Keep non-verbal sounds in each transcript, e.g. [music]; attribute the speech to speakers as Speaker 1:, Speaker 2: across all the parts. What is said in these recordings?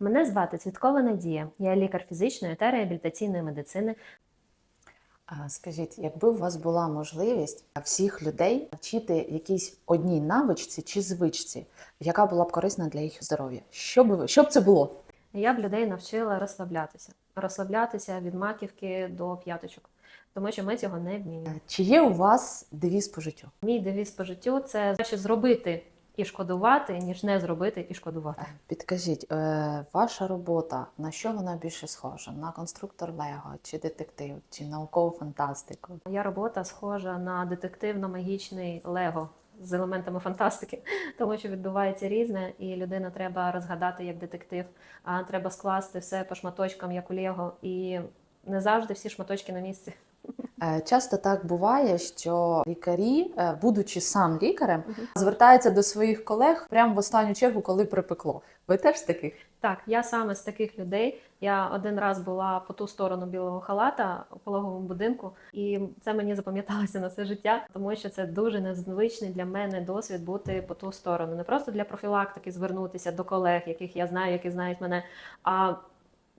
Speaker 1: Мене звати Цвіткова Надія. Я лікар фізичної та реабілітаційної медицини.
Speaker 2: Скажіть, якби у вас була можливість всіх людей навчити якійсь одній навичці чи звичці, яка була б корисна для їх здоров'я, що б що б це було?
Speaker 1: Я б людей навчила розслаблятися, розслаблятися від маківки до п'яточок, тому що ми цього не вміємо.
Speaker 2: Чи є у вас девіз по життю?
Speaker 1: Мій девіз по життю це краще зробити і шкодувати, ніж не зробити і шкодувати.
Speaker 2: Підкажіть, е, ваша робота на що вона більше схожа? На конструктор Лего, чи детектив, чи наукову фантастику?
Speaker 1: Моя робота схожа на детективно-магічний лего з елементами фантастики, [laughs] тому що відбувається різне, і людина треба розгадати як детектив, а треба скласти все по шматочкам, як у Лего, і не завжди всі шматочки на місці.
Speaker 2: Е, Часто так буває, що лікарі, е, будучи сам лікарем, звертаються до своїх колег прямо в останню чергу, коли припекло. Ви теж з таких?
Speaker 1: Так, я саме з таких людей. Я один раз була по ту сторону білого халата у пологовому будинку, і це мені запам'яталося на все життя, тому що це дуже незвичний для мене досвід бути по ту сторону. Не просто для профілактики звернутися до колег, яких я знаю, які знають мене, а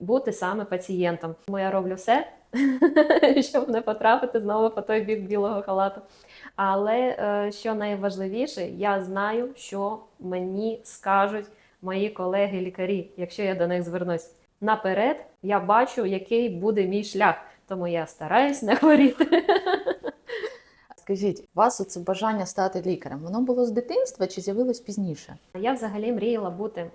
Speaker 1: бути саме пацієнтом. Тому я роблю все, [laughs] щоб не потрапити знову по той бік білого халату. Але е, що найважливіше, я знаю, що мені скажуть мої колеги-лікарі, якщо я до них звернусь. Наперед я бачу, який буде мій шлях, тому я стараюсь не хворіти. [laughs]
Speaker 2: Скажіть, у вас оце бажання стати лікарем? Воно було з дитинства чи з'явилось пізніше?
Speaker 1: Я взагалі мріяла бути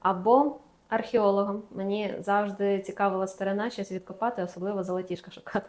Speaker 1: або археологом. Мені завжди цікавила старина щось відкопати, особливо золотішка шукати.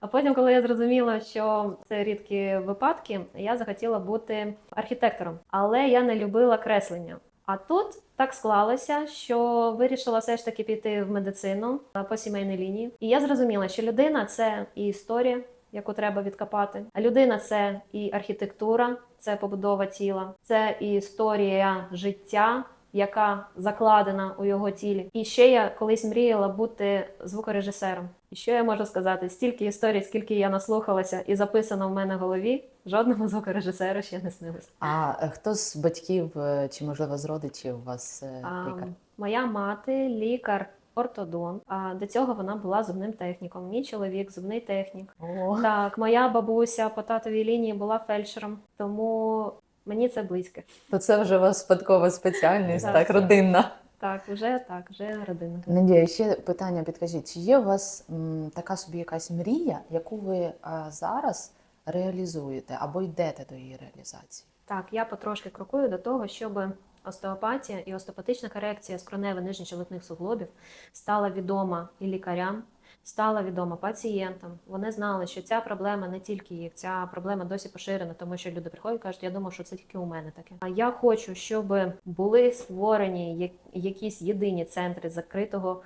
Speaker 1: А потім, коли я зрозуміла, що це рідкі випадки, я захотіла бути архітектором, але я не любила креслення. А тут так склалося, що вирішила все ж таки піти в медицину по сімейній лінії. І я зрозуміла, що людина це і історія, яку треба відкопати. А людина це і архітектура, це побудова тіла, це і історія життя, яка закладена у його тілі. І ще я колись мріяла бути звукорежисером. І що я можу сказати? Стільки історій, скільки я наслухалася і записано в мене в голові, жодному звукорежисеру ще не снилось.
Speaker 2: А е, хто з батьків е, чи можливо з родичів у вас е,
Speaker 1: А,
Speaker 2: лікар?
Speaker 1: моя мати лікар. Ортодон, а до цього вона була зубним техніком. Мій чоловік зубний технік.
Speaker 2: О,
Speaker 1: Так, моя бабуся по татовій лінії була фельдшером, тому мені це близьке.
Speaker 2: то це вже у вас спадкова спеціальність,
Speaker 1: Так,
Speaker 2: так, родинна.
Speaker 1: Так, вже так, вже родина.
Speaker 2: Надія, ще питання підкажіть: чи є у вас м, така собі якась мрія, яку ви е, зараз реалізуєте або йдете до її реалізації?
Speaker 1: Так, я потрошки крокую до того, щоб остеопатія і остеопатична корекція скроневи нижньощелепних суглобів стала відома і лікарям, стала відома пацієнтам. Вони знали, що ця проблема не тільки їх, ця проблема досі поширена, тому що люди приходять і кажуть, я думав, що це тільки у мене таке. А я хочу, щоб були створені якісь єдині центри закритого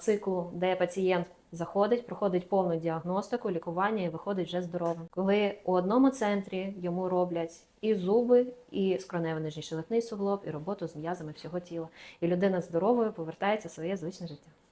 Speaker 1: циклу, де пацієнт заходить, проходить повну діагностику, лікування і виходить вже здоровим. Коли у одному центрі йому роблять і зуби, і скроневий нижній шелепний суглоб, і роботу з м'язами всього тіла, і людина здоровою повертається в своє звичне життя.